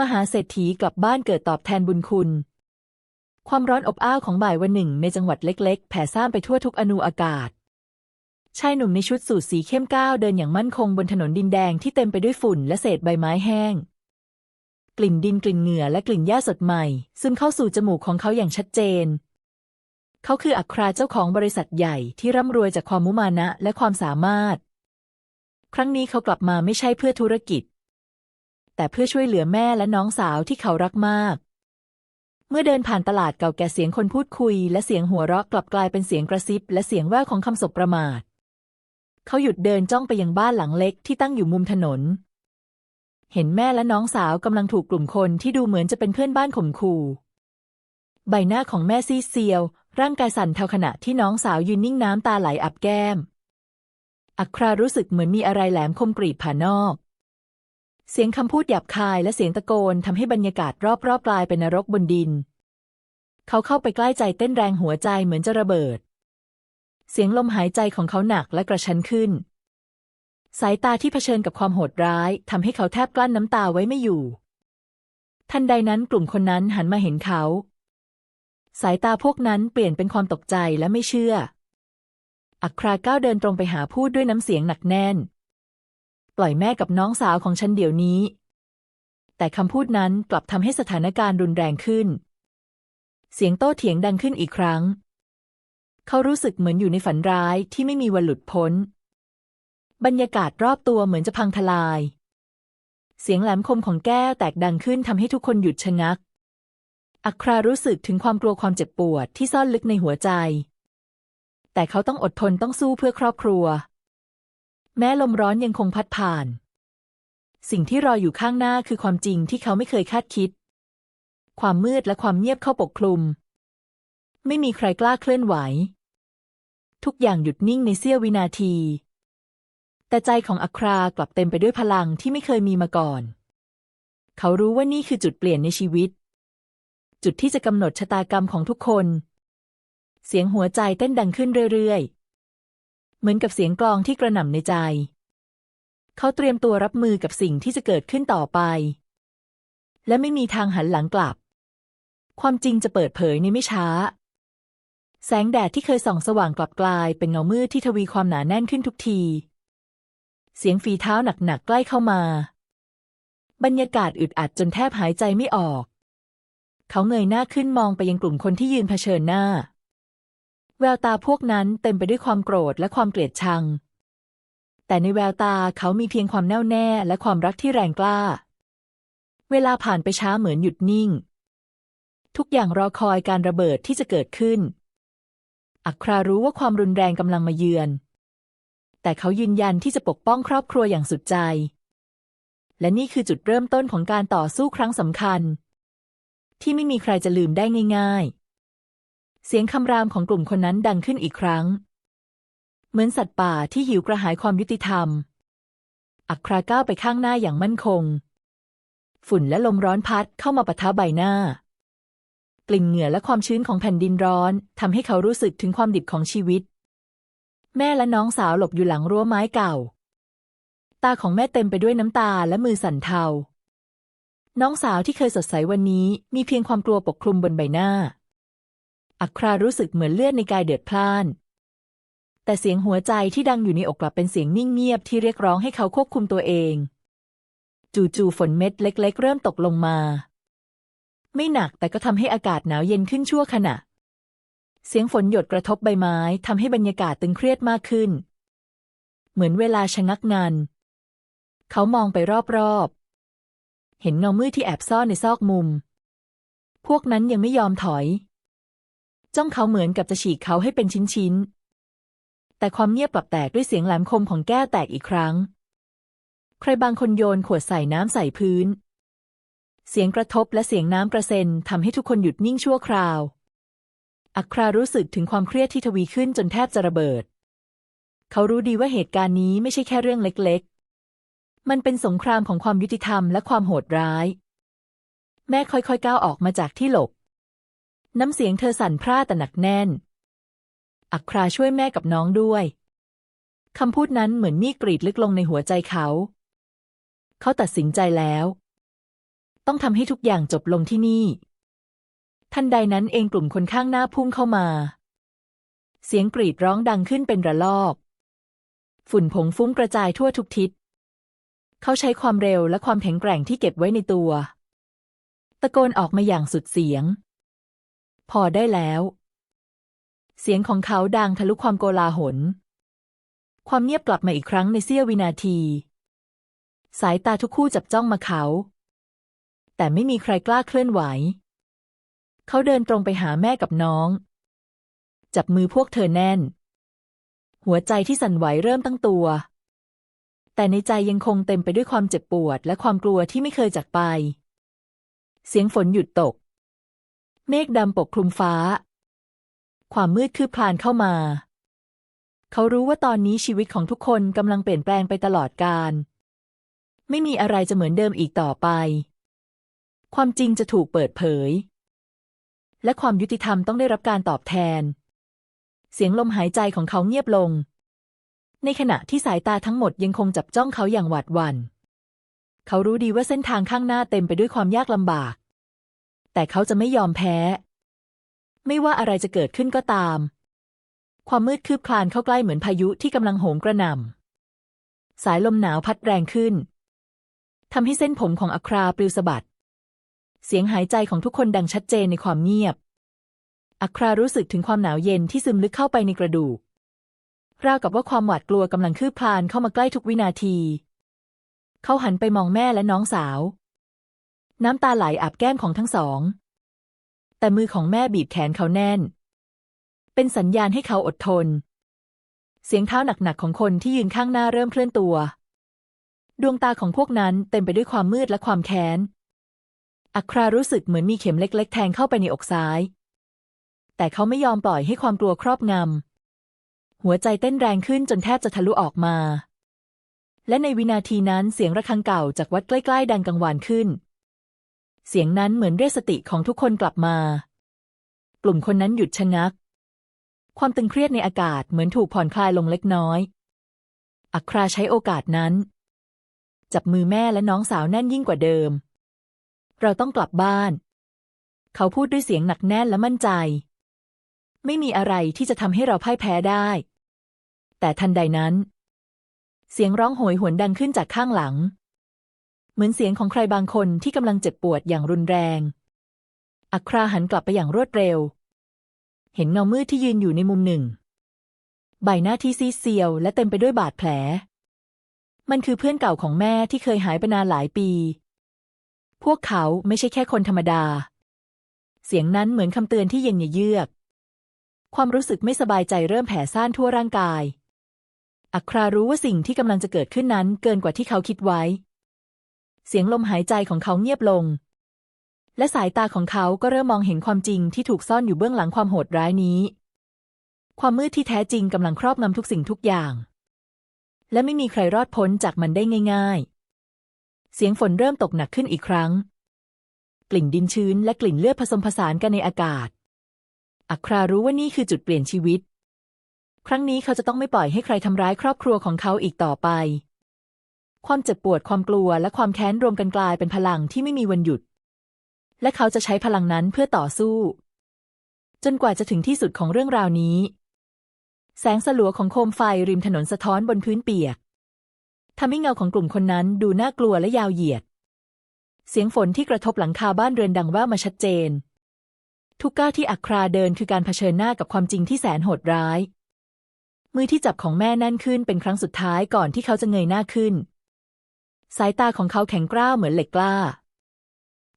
มหาเศรษฐีกลับบ้านเกิดตอบแทนบุญคุณ ความร้อนอบอ้าวของบ่ายวันหนึ่งในจังหวัดเล็ก ๆ แผ่ซ่านไปทั่วทุกอนูอากาศ ชายหนุ่มในชุดสูทสีเข้มก้าวเดินอย่างมั่นคงบนถนนดินแดงที่เต็มไปด้วยฝุ่นและเศษใบไม้แห้ง กลิ่นดินกลิ่นเหงื่อและกลิ่นหญ้าสดใหม่ ซึมเข้าสู่จมูกของเขาอย่างชัดเจน เขาคืออัคราเจ้าของบริษัทใหญ่ที่ร่ำรวยจากความมุมานะและความสามารถ ครั้งนี้เขากลับมาไม่ใช่เพื่อธุรกิจ แต่เพื่อช่วยเหลือแม่และน้องสาวที่เขารักมาก เมื่อเดินผ่านตลาดเก่าแก่เสียงคนพูดคุย และเสียงหัวเราะกลับกลายเป็นเสียงกระซิบ และเสียงแว่วของคำสบประมาท เขาหยุดเดินจ้องไปยังบ้านหลังเล็กที่ตั้งอยู่มุมถนน เห็นแม่และน้องสาวกำลังถูกกลุ่มคนที่ดูเหมือนจะเป็นเพื่อนบ้านข่มขู่ใบหน้าของแม่ซีเซียว ร่างกายสั่นเทาขณะที่น้องสาวยืนนิ่งน้ำตาไหลอับแก้ม อัครารู้สึกเหมือนมีอะไรแหลมคมกรีดผ่านอก เสียงคำพูดหยาบคายและเสียงตะโกนทำให้บรรยากาศรอบๆกลายเป็นนรกบนดิน เขาเข้าไปใกล้ใจเต้นแรงหัวใจเหมือนจะระเบิด เสียงลมหายใจของเขาหนักและกระชั้นขึ้น สายตาที่เผชิญกับความโหดร้ายทำให้เขาแทบกลั้นน้ำตาไว้ไม่อยู่ ทันใดนั้นกลุ่มคนนั้นหันมาเห็นเขา สายตาพวกนั้นเปลี่ยนเป็นความตกใจและไม่เชื่ออัคราก้าวเดินตรงไปหาพูดด้วยน้ำเสียงหนักแน่น ปล่อยแม่กับน้องสาวของฉันเดี๋ยวนี้ แต่คำพูดนั้นกลับทำให้สถานการณ์รุนแรงขึ้น เสียงโต้เถียงดังขึ้นอีกครั้ง เขารู้สึกเหมือนอยู่ในฝันร้ายที่ไม่มีวันหลุดพ้น บรรยากาศรอบตัวเหมือนจะพังทลาย เสียงแหลมคมของแก้วแตกดังขึ้นทำให้ทุกคนหยุดชะงัก อัครารู้สึกถึงความกลัวความเจ็บปวดที่ซ่อนลึกในหัวใจ แต่เขาต้องอดทนต้องสู้เพื่อครอบครัว แม้ลมร้อนยังคงพัดผ่าน สิ่งที่รออยู่ข้างหน้าคือความจริงที่เขาไม่เคยคาดคิด ความมืดและความเงียบเข้าปกคลุม ไม่มีใครกล้าเคลื่อนไหว ทุกอย่างหยุดนิ่งในเสี้ยววินาที แต่ใจของอัครากลับเต็มไปด้วยพลังที่ไม่เคยมีมาก่อน เขารู้ว่านี่คือจุดเปลี่ยนในชีวิต จุดที่จะกำหนดชะตากรรมของทุกคน เสียงหัวใจเต้นดังขึ้นเรื่อยๆ เหมือนกับเสียงกลองที่กระหน่ำในใจ เขาเตรียมตัวรับมือกับสิ่งที่จะเกิดขึ้นต่อไป และไม่มีทางหันหลังกลับ ความจริงจะเปิดเผยในไม่ช้า แสงแดดที่เคยส่องสว่างกลับกลายเป็นเงามืดที่ทวีความหนาแน่นขึ้นทุกที เสียงฝีเท้าหนักๆใกล้เข้ามา บรรยากาศอึดอัดจนแทบหายใจไม่ออก เขาเงยหน้าขึ้นมองไปยังกลุ่มคนที่ยืนเผชิญหน้า แววตาพวกนั้นเต็มไปด้วยความโกรธและความเกลียดชัง แต่ในแววตาเขามีเพียงความแน่วแน่และความรักที่แรงกล้า เวลาผ่านไปช้าเหมือนหยุดนิ่ง ทุกอย่างรอคอยการระเบิดที่จะเกิดขึ้น อัครารู้ว่าความรุนแรงกำลังมาเยือน แต่เขายืนยันที่จะปกป้องครอบครัวอย่างสุดใจ และนี่คือจุดเริ่มต้นของการต่อสู้ครั้งสำคัญ ที่ไม่มีใครจะลืมได้ง่าย ๆ เสียงคำรามของกลุ่มคนนั้นดังขึ้นอีกครั้ง เหมือนสัตว์ป่าที่หิวกระหายความยุติธรรม อัคราก้าวไปข้างหน้าอย่างมั่นคง ฝุ่นและลมร้อนพัดเข้ามาปะทะใบหน้า กลิ่นเหงื่อและความชื้นของแผ่นดินร้อนทำให้เขารู้สึกถึงความดิบของชีวิต แม่และน้องสาวหลบอยู่หลังรั้วไม้เก่า ตาของแม่เต็มไปด้วยน้ำตาและมือสั่นเทา น้องสาวที่เคยสดใสวันนี้มีเพียงความกลัวปกคลุมบนใบหน้า อัครารู้สึกเหมือนเลือดในกายเดือดพล่าน แต่เสียงหัวใจที่ดังอยู่ในอกกลับเป็นเสียงนิ่งเงียบที่เรียกร้องให้เขาควบคุมตัวเอง จู่ๆฝนเม็ดเล็ก ๆ เริ่มตกลงมา ไม่หนักแต่ก็ทำให้อากาศหนาวเย็นขึ้นชั่วขณะ เสียงฝนหยดกระทบใบไม้ทำให้บรรยากาศตึงเครียดมากขึ้น เหมือนเวลาชะงักงัน เขามองไปรอบๆ เห็นเงามืดที่แอบซ่อนในซอกมุม พวกนั้นยังไม่ยอมถอย จ้องเขาเหมือนกับจะฉีกเขาให้เป็นชิ้นๆ แต่ความเงียบกลับแตกด้วยเสียงแหลมคมของแก้วแตกอีกครั้ง ใครบางคนโยนขวดใส่น้ำใส่พื้น เสียงกระทบและเสียงน้ำกระเซ็นทำให้ทุกคนหยุดนิ่งชั่วคราว อัครารู้สึกถึงความเครียดที่ทวีขึ้นจนแทบจะระเบิด เขารู้ดีว่าเหตุการณ์นี้ไม่ใช่แค่เรื่องเล็กๆ มันเป็นสงครามของความยุติธรรมและความโหดร้าย แม่ค่อยๆก้าวออกมาจากที่หลบ น้ำเสียงเธอสั่นพร่าแต่หนักแน่น อัคราช่วยแม่กับน้องด้วยคำพูดนั้นเหมือนมีดกรีดลึกลงในหัวใจเขา เขาตัดสินใจแล้ว ต้องทำให้ทุกอย่างจบลงที่นี่ ทันใดนั้นเองกลุ่มคนข้างหน้าพุ่งเข้ามา เสียงกรีดร้องดังขึ้นเป็นระลอก ฝุ่นผงฟุ้งกระจายทั่วทุกทิศ เขาใช้ความเร็วและความแข็งแกร่งที่เก็บไว้ในตัว ตะโกนออกมาอย่างสุดเสียง พอได้แล้ว เสียงของเขาดังทะลุความโกลาหล ความเงียบกลับมาอีกครั้งในเสี้ยววินาที สายตาทุกคู่จับจ้องมาเขา แต่ไม่มีใครกล้าเคลื่อนไหว เขาเดินตรงไปหาแม่กับน้อง จับมือพวกเธอแน่น หัวใจที่สั่นไหวเริ่มตั้งตัว แต่ในใจยังคงเต็มไปด้วยความเจ็บปวดและความกลัวที่ไม่เคยจากไป เสียงฝนหยุดตก เมฆดำปกคลุมฟ้า ความมืดคืบคลานเข้ามา เขารู้ว่าตอนนี้ชีวิตของทุกคนกำลังเปลี่ยนแปลงไปตลอดกาลไม่มีอะไรจะเหมือนเดิมอีกต่อไป ความจริงจะถูกเปิดเผย และความยุติธรรมต้องได้รับการตอบแทน เสียงลมหายใจของเขาเงียบลง ในขณะที่สายตาทั้งหมดยังคงจับจ้องเขาอย่างหวาดหวัน่น เขารู้ดีว่าเส้นทางข้างหน้าเต็มไปด้วยความยากลำบาก แต่เขาจะไม่ยอมแพ้ ไม่ว่าอะไรจะเกิดขึ้นก็ตาม ความมืดคืบคลานเข้าใกล้เหมือนพายุที่กำลังโหมกระหน่ำสายลมหนาวพัดแรงขึ้นทำให้เส้นผมของอัคราปลิวสะบัด เสียงหายใจของทุกคนดังชัดเจนในความเงียบ อัครารู้สึกถึงความหนาวเย็นที่ซึมลึกเข้าไปในกระดูก ราวกับว่าความหวาดกลัวกำลังคืบคลานเข้ามาใกล้ทุกวินาที เขาหันไปมองแม่และน้องสาว น้ำตาไหลอาบแก้มของทั้งสอง แต่มือของแม่บีบแขนเขาแน่น เป็นสัญญาณให้เขาอดทน เสียงเท้าหนักๆของคนที่ยืนข้างหน้าเริ่มเคลื่อนตัว ดวงตาของพวกนั้นเต็มไปด้วยความมืดและความแค้น อัครารู้สึกเหมือนมีเข็มเล็ก ๆ แทงเข้าไปในอกซ้าย แต่เขาไม่ยอมปล่อยให้ความกลัวครอบงำ หัวใจเต้นแรงขึ้นจนแทบจะทะลุออกมาและในวินาทีนั้นเสียงระฆังเก่าจากวัดใกล้ ๆ ดังกังวานขึ้น เสียงนั้นเหมือนเรียกสติของทุกคนกลับมา กลุ่มคนนั้นหยุดชะงัก ความตึงเครียดในอากาศเหมือนถูกผ่อนคลายลงเล็กน้อย อัคราใช้โอกาสนั้น จับมือแม่และน้องสาวแน่นยิ่งกว่าเดิม เราต้องกลับบ้าน เขาพูดด้วยเสียงหนักแน่นและมั่นใจ ไม่มีอะไรที่จะทำให้เราพ่ายแพ้ได้ แต่ทันใดนั้น เสียงร้องโหยหวนดังขึ้นจากข้างหลัง เหมือนเสียงของใครบางคนที่กำลังเจ็บปวดอย่างรุนแรง อัคราหันกลับไปอย่างรวดเร็ว เห็นเงามืดที่ยืนอยู่ในมุมหนึ่ง ใบหน้าที่ซีเซียวและเต็มไปด้วยบาดแผล มันคือเพื่อนเก่าของแม่ที่เคยหายไปนานหลายปี พวกเขาไม่ใช่แค่คนธรรมดา เสียงนั้นเหมือนคำเตือนที่เย็นเยือก ความรู้สึกไม่สบายใจเริ่มแผ่ซ่านทั่วร่างกายอัครารู้ว่าสิ่งที่กำลังจะเกิดขึ้นนั้นเกินกว่าที่เขาคิดไว้ เสียงลมหายใจของเขาเงียบลง และสายตาของเขาก็เริ่มมองเห็นความจริงที่ถูกซ่อนอยู่เบื้องหลังความโหดร้ายนี้ ความมืดที่แท้จริงกำลังครอบงำทุกสิ่งทุกอย่าง และไม่มีใครรอดพ้นจากมันได้ง่าย ๆ เสียงฝนเริ่มตกหนักขึ้นอีกครั้ง กลิ่นดินชื้นและกลิ่นเลือดผสมผสานกันในอากาศ อัครารู้ว่านี่คือจุดเปลี่ยนชีวิต ครั้งนี้เขาจะต้องไม่ปล่อยให้ใครทำร้ายครอบครัวของเขาอีกต่อไป ความเจ็บปวดความกลัวและความแค้นรวมกันกลายเป็นพลังที่ไม่มีวันหยุด และเขาจะใช้พลังนั้นเพื่อต่อสู้ จนกว่าจะถึงที่สุดของเรื่องราวนี้ แสงสลัวของโคมไฟริมถนนสะท้อนบนพื้นเปียกทำให้เงาของกลุ่มคนนั้นดูน่ากลัวและยาวเหยียด เสียงฝนที่กระทบหลังคาบ้านเรือนดังว่ามาชัดเจน ทุกก้าวที่อัคราเดินคือการเผชิญหน้ากับความจริงที่แสนโหดร้าย มือที่จับของแม่แน่นขึ้นเป็นครั้งสุดท้ายก่อนที่เขาจะเงยหน้าขึ้น สายตาของเขาแข็งกร้าวเหมือนเหล็กกล้า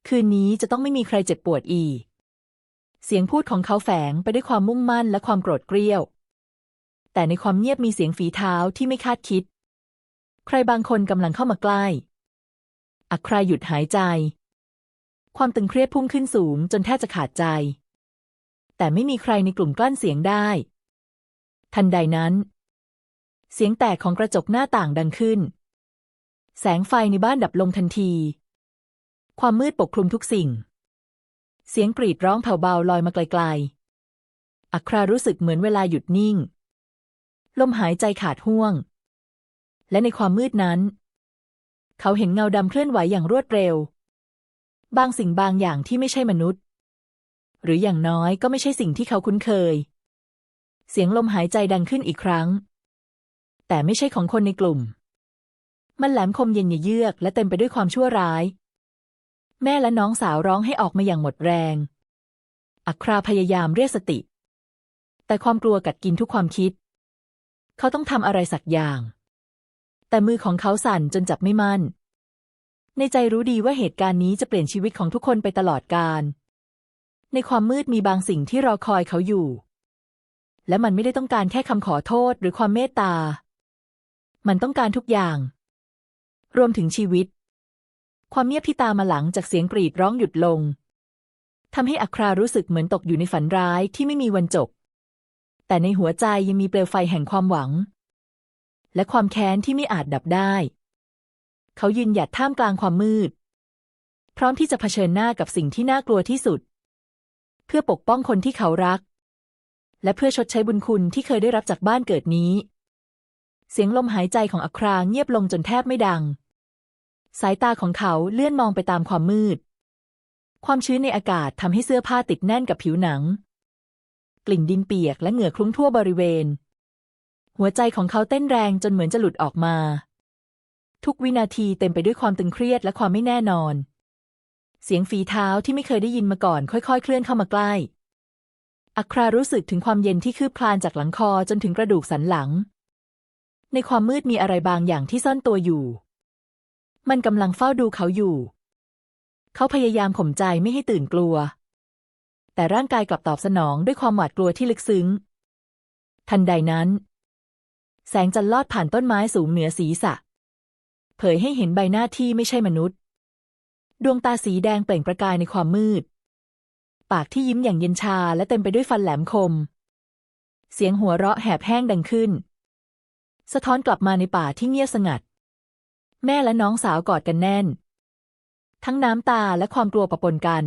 คืนนี้จะต้องไม่มีใครเจ็บปวดอีก เสียงพูดของเขาแฝงไปด้วยความมุ่งมั่นและความโกรธเกรี้ยว แต่ในความเงียบมีเสียงฝีเท้าที่ไม่คาดคิด ใครบางคนกำลังเข้ามาใกล้ อัคราหยุดหายใจ ความตึงเครียดพุ่งขึ้นสูงจนแทบจะขาดใจ แต่ไม่มีใครในกลุ่มกลั้นเสียงได้ ทันใดนั้น เสียงแตกของกระจกหน้าต่างดังขึ้น แสงไฟในบ้านดับลงทันที ความมืดปกคลุมทุกสิ่ง เสียงกรีดร้องแผ่วเบาลอยมาไกลๆ อัครารู้สึกเหมือนเวลาหยุดนิ่ง ลมหายใจขาดห่วง และในความมืดนั้น เขาเห็นเงาดำเคลื่อนไหวอย่างรวดเร็ว บางสิ่งบางอย่างที่ไม่ใช่มนุษย์ หรืออย่างน้อยก็ไม่ใช่สิ่งที่เขาคุ้นเคย เสียงลมหายใจดังขึ้นอีกครั้ง แต่ไม่ใช่ของคนในกลุ่ม มันแหลมคมเย็นเยือก และเต็มไปด้วยความชั่วร้าย แม่และน้องสาวร้องให้ออกมาอย่างหมดแรง อัคราพยายามเรียกสติ แต่ความกลัวกัดกินทุกความคิด เขาต้องทำอะไรสักอย่าง แต่มือของเขาสั่นจนจับไม่มั่น ในใจรู้ดีว่าเหตุการณ์นี้จะเปลี่ยนชีวิตของทุกคนไปตลอดกาลในความมืดมีบางสิ่งที่รอคอยเขาอยู่ และมันไม่ได้ต้องการแค่คำขอโทษหรือความเมตตา มันต้องการทุกอย่าง รวมถึงชีวิต ความเงียบที่ตามมาหลังจากเสียงกรีดร้องหยุดลงทำให้อัครารู้สึกเหมือนตกอยู่ในฝันร้ายที่ไม่มีวันจบ แต่ในหัวใจยังมีเปลวไฟแห่งความหวัง และความแค้นที่ไม่อาจดับได้ เขายืนหยัดท่ามกลางความมืด พร้อมที่จะเผชิญหน้ากับสิ่งที่น่ากลัวที่สุด เพื่อปกป้องคนที่เขารัก และเพื่อชดใช้บุญคุณที่เคยได้รับจากบ้านเกิดนี้ เสียงลมหายใจของอัคราเงียบลงจนแทบไม่ดัง สายตาของเขาเลื่อนมองไปตามความมืด ความชื้นในอากาศทำให้เสื้อผ้าติดแน่นกับผิวหนัง กลิ่นดินเปียกและเหงื่อคลุ้งทั่วบริเวณ หัวใจของเขาเต้นแรงจนเหมือนจะหลุดออกมา ทุกวินาทีเต็มไปด้วยความตึงเครียดและความไม่แน่นอน เสียงฝีเท้าที่ไม่เคยได้ยินมาก่อนค่อยๆ เคลื่อนเข้ามาใกล้อัครารู้สึกถึงความเย็นที่คืบคลานจากหลังคอจนถึงกระดูกสันหลัง ในความมืดมีอะไรบางอย่างที่ซ่อนตัวอยู่ มันกำลังเฝ้าดูเขาอยู่ เขาพยายามข่มใจไม่ให้ตื่นกลัว แต่ร่างกายกลับตอบสนองด้วยความหวาดกลัวที่ลึกซึ้ง ทันใดนั้น แสงจันทร์ลอดผ่านต้นไม้สูงเหนือศีรษะ เผยให้เห็นใบหน้าที่ไม่ใช่มนุษย์ ดวงตาสีแดงเปล่งประกายในความมืด ปากที่ยิ้มอย่างเย็นชาและเต็มไปด้วยฟันแหลมคม เสียงหัวเราะแหบแห้งดังขึ้น สะท้อนกลับมาในป่าที่เงียบสงัด แม่และน้องสาวกอดกันแน่น ทั้งน้ำตาและความกลัวปะปนกัน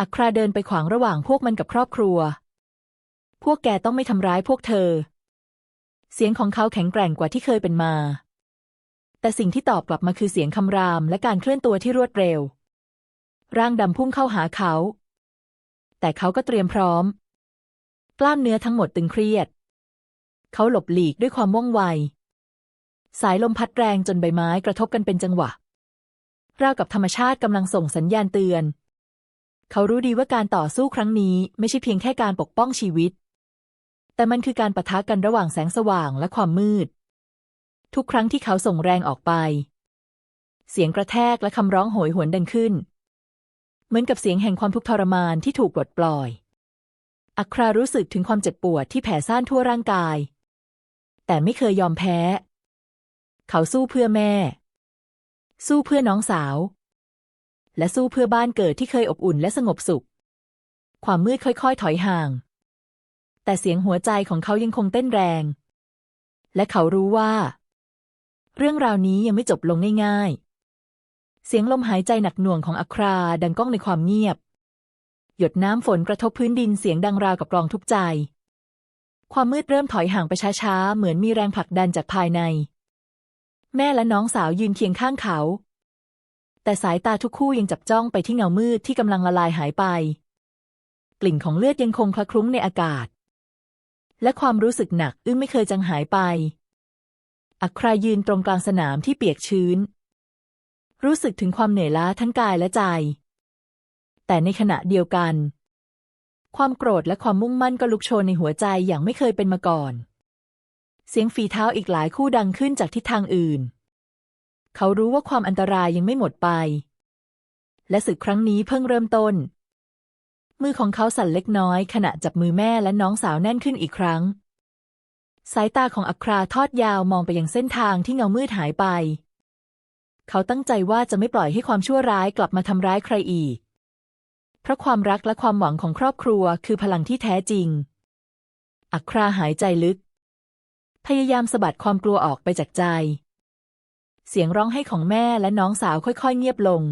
อัคราเดินไปขวางระหว่างพวกมันกับครอบครัว พวกแกต้องไม่ทำร้ายพวกเธอ เสียงของเขาแข็งแกร่งกว่าที่เคยเป็นมา แต่สิ่งที่ตอบกลับมาคือเสียงคำรามและการเคลื่อนตัวที่รวดเร็ว ร่างดำพุ่งเข้าหาเขา แต่เขาก็เตรียมพร้อม กล้ามเนื้อทั้งหมดตึงเครียด เขาหลบหลีกด้วยความว่องไว สายลมพัดแรงจนใบไม้กระทบกันเป็นจังหวะ ราวกับธรรมชาติกำลังส่งสัญญาณเตือน เขารู้ดีว่าการต่อสู้ครั้งนี้ไม่ใช่เพียงแค่การปกป้องชีวิต แต่มันคือการปะทะกันระหว่างแสงสว่างและความมืด ทุกครั้งที่เขาส่งแรงออกไป เสียงกระแทกและคำร้องโหยหวนดังขึ้น เหมือนกับเสียงแห่งความทุกข์ทรมานที่ถูกปลดปล่อยอัครารู้สึกถึงความเจ็บปวดที่แผ่ซ่านทั่วร่างกาย แต่ไม่เคยยอมแพ้ เขาสู้เพื่อแม่ สู้เพื่อน้องสาว และสู้เพื่อบ้านเกิดที่เคยอบอุ่นและสงบสุข ความมืดค่อยๆ ถอยห่าง แต่เสียงหัวใจของเขายังคงเต้นแรง และเขารู้ว่า เรื่องราวนี้ยังไม่จบลงง่ายๆ เสียงลมหายใจหนักหน่วงของอัคราดังก้องในความเงียบ หยดน้ำฝนกระทบพื้นดินเสียงดังราวกับกลองทุกใจ ความมืดเริ่มถอยห่างไปช้าๆ เหมือนมีแรงผลักดันจากภายใน แม่และน้องสาวยืนเคียงข้างเขา แต่สายตาทุกคู่ยังจับจ้องไปที่เงามืดที่กำลังละลายหายไป กลิ่นของเลือดยังคงคละคลุ้งในอากาศ และความรู้สึกหนักอึ้งไม่เคยจางหายไป อัครายืนตรงกลางสนามที่เปียกชื้น รู้สึกถึงความเหนื่อยล้าทั้งกายและใจ แต่ในขณะเดียวกัน ความโกรธและความมุ่งมั่นก็ลุกโชนในหัวใจอย่างไม่เคยเป็นมาก่อน เสียงฝีเท้าอีกหลายคู่ดังขึ้นจากทิศทางอื่น เขารู้ว่าความอันตรายยังไม่หมดไป และศึกครั้งนี้เพิ่งเริ่มต้น มือของเขาสั่นเล็กน้อย ขณะจับมือแม่และน้องสาวแน่นขึ้นอีกครั้ง สายตาของอัคราทอดยาวมองไปยังเส้นทางที่เงามืดหายไป เขาตั้งใจว่าจะไม่ปล่อยให้ความชั่วร้ายกลับมาทำร้ายใครอีก เพราะความรักและความหวังของครอบครัวคือพลังที่แท้จริง อัคราหายใจลึก พยายามสะบัดความกลัวออกไปจากใจ เสียงร้องไห้ของแม่และน้องสาวค่อยๆ เงียบลง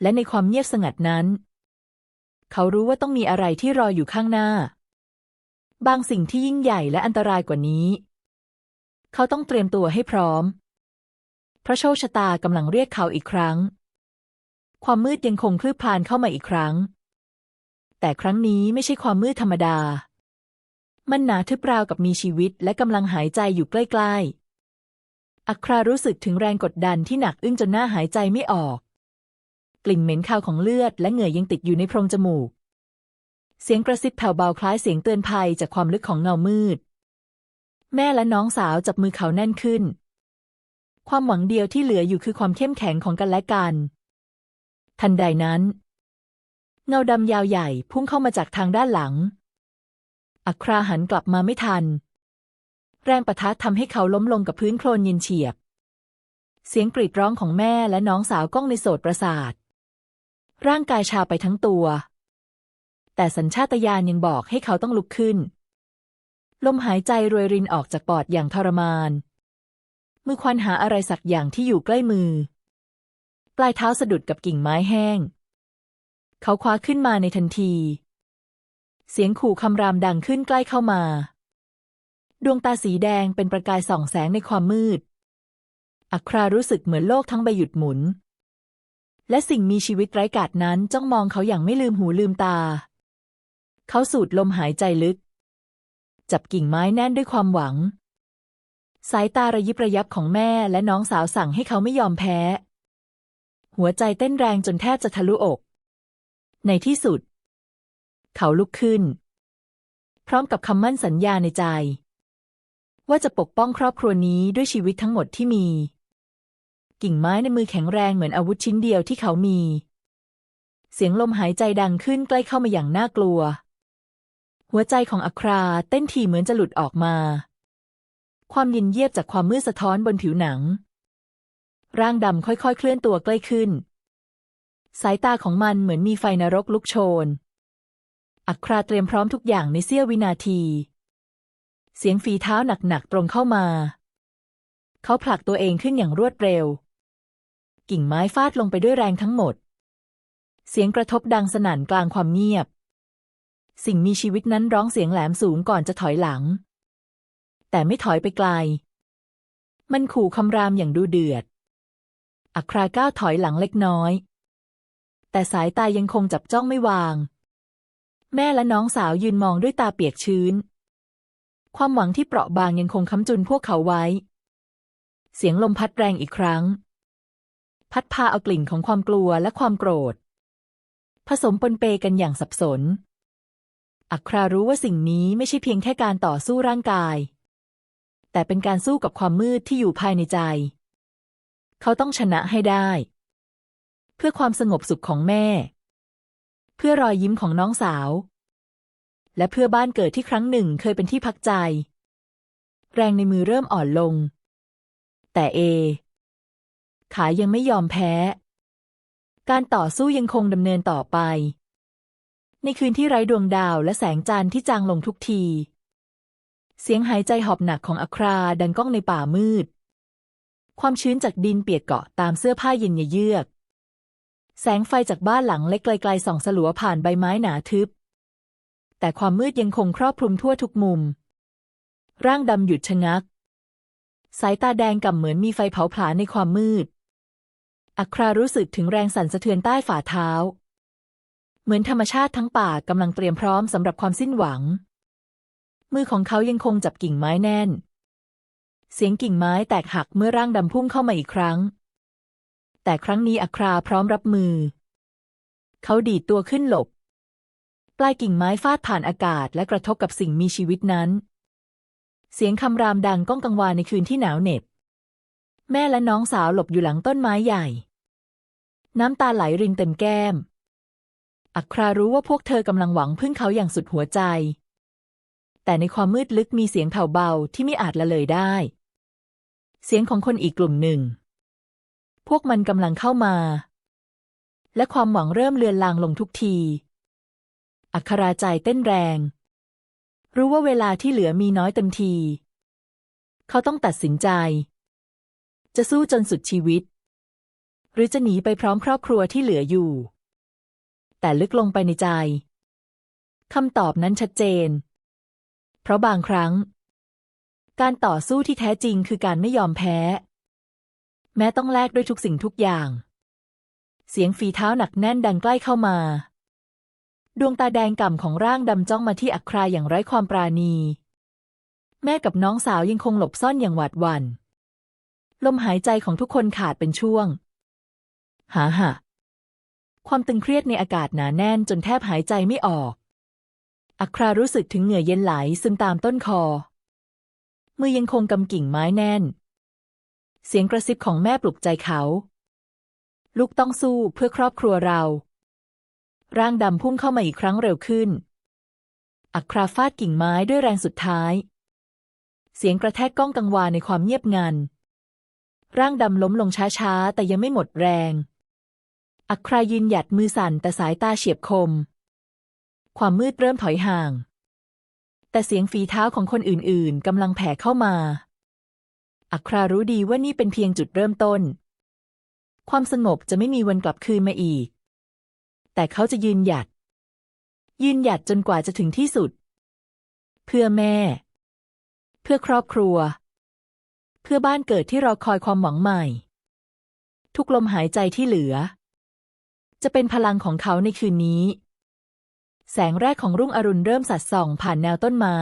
และในความเงียบสงัดนั้น เขารู้ว่าต้องมีอะไรที่รออยู่ข้างหน้า บางสิ่งที่ยิ่งใหญ่และอันตรายกว่านี้ เขาต้องเตรียมตัวให้พร้อม เพราะโชคชะตากำลังเรียกเขาอีกครั้ง ความมืดยังคงคลืบคลานเข้ามาอีกครั้ง แต่ครั้งนี้ไม่ใช่ความมืดธรรมดา มันหนาทึบราวกับมีชีวิตและกำลังหายใจอยู่ใกล้ๆ อัครารู้สึกถึงแรงกดดันที่หนักอึ้งจนหน้าหายใจไม่ออก กลิ่นเหม็นคาวของเลือดและเหงื่อยังติดอยู่ในโพรงจมูก เสียงกระซิบแผ่วเบาคล้ายเสียงเตือนภัยจากความลึกของเงามืด แม่และน้องสาวจับมือเขาแน่นขึ้นความหวังเดียวที่เหลืออยู่คือความเข้มแข็งของกันและกัน ทันใดนั้น เงาดำยาวใหญ่พุ่งเข้ามาจากทางด้านหลัง อัคราหันกลับมาไม่ทัน แรงประทะทำให้เขาล้มลงกับพื้นโคลนเย็นเฉียบ เสียงกรีดร้องของแม่และน้องสาวก้องในโสดประสาท ร่างกายชาไปทั้งตัว แต่สัญชาตญาณยังบอกให้เขาต้องลุกขึ้น ลมหายใจรวยรินออกจากปอดอย่างทรมาน มือควันหาอะไรสักอย่างที่อยู่ใกล้มือ ลายเท้าสะดุดกับกิ่งไม้แห้ง เขาคว้าขึ้นมาในทันที เสียงขู่คำรามดังขึ้นใกล้เข้ามา ดวงตาสีแดงเป็นประกายส่องแสงในความมืด อัครารู้สึกเหมือนโลกทั้งใบหยุดหมุน และสิ่งมีชีวิตไร้กาดนั้นจ้องมองเขาอย่างไม่ลืมหูลืมตา เขาสูดลมหายใจลึก จับกิ่งไม้แน่นด้วยความหวัง สายตาระยิบระยับของแม่และน้องสาวสั่งให้เขาไม่ยอมแพ้ หัวใจเต้นแรงจนแทบจะทะลุอก ในที่สุด เขาลุกขึ้น พร้อมกับคำมั่นสัญญาในใจ ว่าจะปกป้องครอบครัวนี้ด้วยชีวิตทั้งหมดที่มี กิ่งไม้ในมือแข็งแรงเหมือนอาวุธชิ้นเดียวที่เขามี เสียงลมหายใจดังขึ้นใกล้เข้ามาอย่างน่ากลัว หัวใจของอัคราเต้นถี่เหมือนจะหลุดออกมา ความเย็นเยียบจากความมืดสะท้อนบนผิวหนัง ร่างดำค่อยๆ เคลื่อนตัวใกล้ขึ้น สายตาของมันเหมือนมีไฟนรกลุกโชน อัคราเตรียมพร้อมทุกอย่างในเสี้ยววินาที เสียงฝีเท้าหนักๆตรงเข้ามา เขาผลักตัวเองขึ้นอย่างรวดเร็ว กิ่งไม้ฟาดลงไปด้วยแรงทั้งหมด เสียงกระทบดังสนั่นกลางความเงียบ สิ่งมีชีวิตนั้นร้องเสียงแหลมสูงก่อนจะถอยหลัง แต่ไม่ถอยไปไกล มันขู่คำรามอย่างดูเดือด อัคราก้าวถอยหลังเล็กน้อย แต่สายตายังคงจับจ้องไม่วาง แม่และน้องสาวยืนมองด้วยตาเปียกชื้น ความหวังที่เปราะบางยังคงค้ำจุนพวกเขาไว้ เสียงลมพัดแรงอีกครั้ง พัดพาเอากลิ่นของความกลัวและความโกรธ ผสมปนเปกันอย่างสับสน อัครารู้ว่าสิ่งนี้ไม่ใช่เพียงแค่การต่อสู้ร่างกาย แต่เป็นการสู้กับความมืดที่อยู่ภายในใจ เขาต้องชนะให้ได้ เพื่อความสงบสุขของแม่ เพื่อรอยยิ้มของน้องสาว และเพื่อบ้านเกิดที่ครั้งหนึ่งเคยเป็นที่พักใจ แรงในมือเริ่มอ่อนลง แต่เอ ขายังไม่ยอมแพ้ การต่อสู้ยังคงดำเนินต่อไป ในคืนที่ไร้ดวงดาวและแสงจันทร์ที่จางลงทุกที เสียงหายใจหอบหนักของอัคราดังก้องในป่ามืด ความชื้นจากดินเปียกเกาะตามเสื้อผ้าเย็นเยือก แสงไฟจากบ้านหลังเล็กไกลๆส่องสลัวผ่านใบไม้หนาทึบ แต่ความมืดยังคงครอบคลุมทั่วทุกมุม ร่างดำหยุดชะงัก สายตาแดงก่ำเหมือนมีไฟเผาผลาญในความมืด อัครารู้สึกถึงแรงสั่นสะเทือนใต้ฝ่าเท้า เหมือนธรรมชาติทั้งป่ากำลังเตรียมพร้อมสำหรับความสิ้นหวัง มือของเขายังคงจับกิ่งไม้แน่น เสียงกิ่งไม้แตกหักเมื่อร่างดำพุ่งเข้ามาอีกครั้ง แต่ครั้งนี้อัคราพร้อมรับมือ เขาดีดตัวขึ้นหลบ ปลายกิ่งไม้ฟาดผ่านอากาศและกระทบกับสิ่งมีชีวิตนั้น เสียงคำรามดังก้องกังวานในคืนที่หนาวเหน็บ แม่และน้องสาวหลบอยู่หลังต้นไม้ใหญ่ น้ำตาไหลรินเต็มแก้ม อัครารู้ว่าพวกเธอกำลังหวังพึ่งเขาอย่างสุดหัวใจแต่ในความมืดลึกมีเสียงแผ่วเบาที่ไม่อาจละเลยได้ เสียงของคนอีกกลุ่มหนึ่ง พวกมันกำลังเข้ามา และความหวังเริ่มเลือนลางลงทุกที อัคราใจเต้นแรง รู้ว่าเวลาที่เหลือมีน้อยเต็มที เขาต้องตัดสินใจ จะสู้จนสุดชีวิต หรือจะหนีไปพร้อมครอบครัวที่เหลืออยู่ แต่ลึกลงไปในใจคำตอบนั้นชัดเจน เพราะบางครั้ง การต่อสู้ที่แท้จริงคือการไม่ยอมแพ้ แม้ต้องแลกด้วยทุกสิ่งทุกอย่าง เสียงฝีเท้าหนักแน่นดังใกล้เข้ามา ดวงตาแดงก่ำของร่างดำจ้องมาที่อัคราอย่างไร้ความปราณี แม่กับน้องสาวยังคงหลบซ่อนอย่างหวาดหวัน่นลมหายใจของทุกคนขาดเป็นช่วง หาหะความตึงเครียดในอากาศหนาแน่นจนแทบหายใจไม่ออก อัครารู้สึกถึงเหงื่อเย็นไหลซึมตามต้นคอ มือยังคงกำกิ่งไม้แน่น เสียงกระซิบของแม่ปลุกใจเขา ลูกต้องสู้เพื่อครอบครัวเรา ร่างดำพุ่งเข้ามาอีกครั้งเร็วขึ้น อัคราฟาดกิ่งไม้ด้วยแรงสุดท้าย เสียงกระแทกก้องกังวานในความเงียบงัน ร่างดำล้มลงช้าๆ แต่ยังไม่หมดแรง อัครายืนหยัดมือสั่นแต่สายตาเฉียบคม ความมืดเริ่มถอยห่าง แต่เสียงฝีเท้าของคนอื่นๆกำลังแผ่เข้ามา อัครารู้ดีว่านี่เป็นเพียงจุดเริ่มต้น ความสงบจะไม่มีวันกลับคืนมาอีก แต่เขาจะยืนหยัด ยืนหยัดจนกว่าจะถึงที่สุด เพื่อแม่ เพื่อครอบครัว เพื่อบ้านเกิดที่รอคอยความหวังใหม่ ทุกลมหายใจที่เหลือ จะเป็นพลังของเขาในคืนนี้ แสงแรกของรุ่งอรุณเริ่มสัดส่องผ่านแนวต้นไม้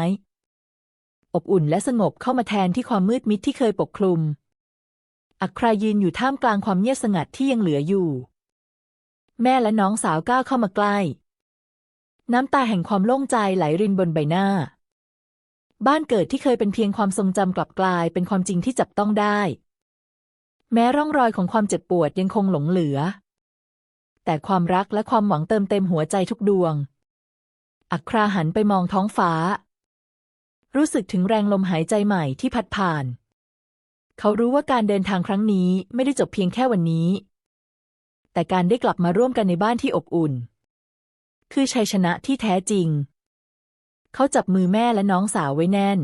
อบอุ่นและสงบเข้ามาแทนที่ความมืดมิดที่เคยปกคลุม อัครายืนอยู่ท่ามกลางความเงียบสงัดที่ยังเหลืออยู่ แม่และน้องสาวก้าวเข้ามาใกล้ น้ำตาแห่งความโล่งใจไหลรินบนใบหน้า บ้านเกิดที่เคยเป็นเพียงความทรงจำกลับกลายเป็นความจริงที่จับต้องได้ แม้ร่องรอยของความเจ็บปวดยังคงหลงเหลือ แต่ความรักและความหวังเติมเต็มหัวใจทุกดวง อัคราหันไปมองท้องฟ้า รู้สึกถึงแรงลมหายใจใหม่ที่พัดผ่าน เขารู้ว่าการเดินทางครั้งนี้ไม่ได้จบเพียงแค่วันนี้ แต่การได้กลับมาร่วมกันในบ้านที่อบอุ่น คือชัยชนะที่แท้จริง เขาจับมือแม่และน้องสาวไว้แน่น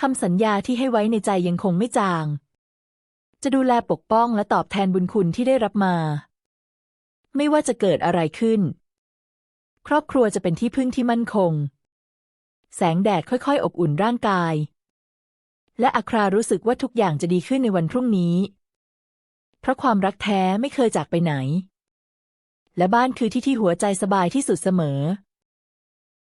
คำสัญญาที่ให้ไว้ในใจยังคงไม่จาง จะดูแลปกป้องและตอบแทนบุญคุณที่ได้รับมา ไม่ว่าจะเกิดอะไรขึ้น ครอบครัวจะเป็นที่พึ่งที่มั่นคง แสงแดดค่อยๆ อบอุ่นร่างกาย และอัครารู้สึกว่าทุกอย่างจะดีขึ้นในวันพรุ่งนี้ เพราะความรักแท้ไม่เคยจากไปไหน และบ้านคือที่ที่หัวใจสบายที่สุดเสมอ